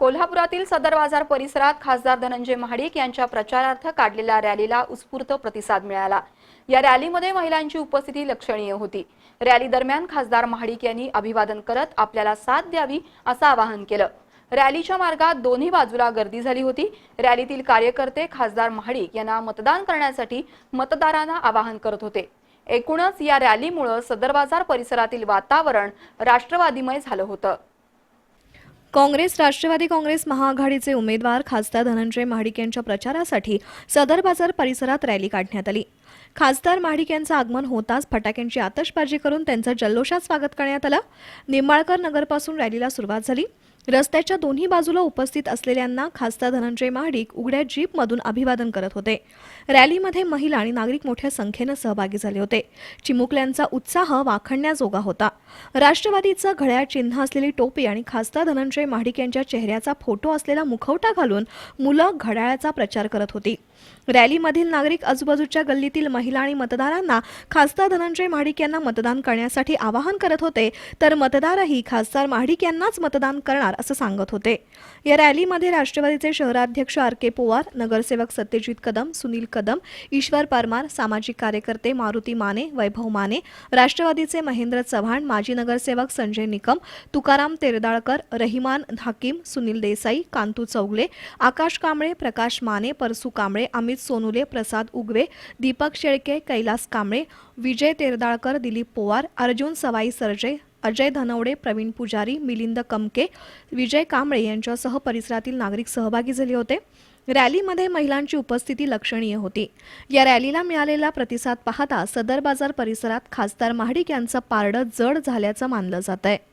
कोल्हापुरातील सदर बाजार परिसरात खासदार धनंजय महाडिक यांच्या प्रचारार्थ काढलेल्या रॅलीला उत्स्फूर्त प्रतिसाद मिळाला. या रॅलीमध्ये महिलांची उपस्थिती लक्षणीय होती. रॅली दरम्यान खासदार महाडिक यांनी अभिवादन करत आपल्याला साथ द्यावी असं आवाहन केलं. रॅलीच्या मार्गात दोन्ही बाजूला गर्दी झाली होती. रॅलीतील कार्यकर्ते खासदार महाडिक यांना मतदान करण्यासाठी मतदारांना आवाहन करत होते. एकूणच या रॅलीमुळं सदर बाजार परिसरातील वातावरण राष्ट्रवादीमय झालं होतं. काँग्रेस राष्ट्रवादी काँग्रेस महाआघाडीचे उमेदवार खासदार धनंजय महाडिक यांच्या प्रचारासाठी सदर बाजार परिसरात रॅली काढण्यात आली. खासदार महाडिक यांचं आगमन होताच फटाक्यांची आतषबाजी करून त्यांचं जल्लोषात स्वागत करण्यात आलं. निंबाळकर नगरपासून रॅलीला सुरुवात झाली. रस्त्याच्या दोन्ही बाजूला उपस्थित असलेल्यांना खासदार धनंजय महाडिक उघड्या जीपमधून अभिवादन करत होते. रॅलीमध्ये महिला आणि नागरिक मोठ्या संख्येनं सहभागी झाले होते. चिमुकल्यांचा उत्साह वाखणण्याजोगा होता. राष्ट्रवादीचं घड्याळ चिन्ह असलेली टोपी आणि खासदार धनंजय महाडिक यांच्या चेहऱ्याचा फोटो असलेला मुखवटा घालून मुलं घड्याळाचा प्रचार करत होती. रॅलीमधील नागरिक आजूबाजूच्या गल्लीतील महिला आणि मतदारांना खासदार धनंजय महाडिक यांना मतदान करण्यासाठी आवाहन करत होते तर मतदारही खासदार महाडिक यांनाच मतदान करणार असं सांगत होते. या रॅलीमध्ये राष्ट्रवादीचे शहराध्यक्ष आर के पोवार नगरसेवक सत्यजित कदम सुनील कदम ईश्वर परमार सामाजिक कार्यकर्ते मारुती माने वैभव माने राष्ट्रवादीचे महेंद्र चव्हाण माजी नगरसेवक संजय निकम तुकाराम तेरदाळकर रहिमान हाकीम सुनील देसाई कांतू चौगले आकाश कांबळे प्रकाश माने परसू कांबळे अमित सोनुले प्रसाद उगवे दीपक शेळके कैलास कांबळे विजय तेरदाळकर दिलीप पोवार अर्जुन सवाई सरजे अजय धनवडे प्रवीण पुजारी मिलिंद कमके विजय कांबळे यांच्यासह परिसरातील नागरिक सहभागी झाले होते. रॅलीमध्ये महिलांची उपस्थिती लक्षणीय होती. या रॅलीला मिळालेला प्रतिसाद पाहता सदर बाजार परिसरात खासदार महाडिक यांचं पारडं जड झाल्याचं मानलं जात आहे